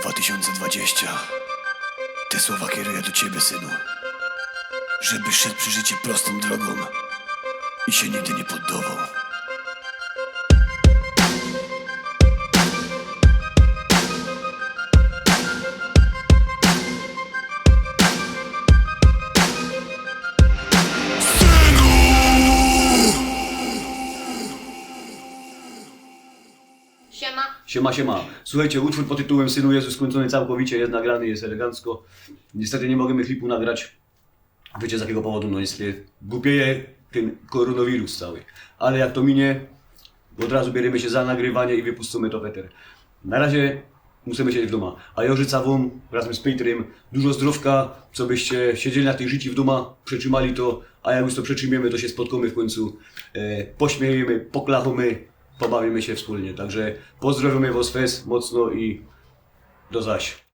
2020. Te słowa kieruję do ciebie, synu. Żebyś szedł przy życie prostą drogą i się nigdy nie poddawał. Siema. Siema, siema. Słuchajcie, utwór pod tytułem Synu Jezus skończony całkowicie, jest nagrany, jest elegancko. Niestety nie możemy klipu nagrać. Wiecie z jakiego powodu? No niestety głupieje ten koronawirus cały. Ale jak to minie, od razu bierzemy się za nagrywanie i wypuszczamy to weter. Na razie musimy siedzieć w domu. A ja życzę wam razem z Petrem dużo zdrowka, co byście siedzieli na tych życi w domu, przetrzymali to, a jak już to przetrzymiemy, to się spotkamy w końcu, e, pośmiejemy, poklachamy, pobawimy się wspólnie. Także pozdrawiamy was fest mocno i do zaś.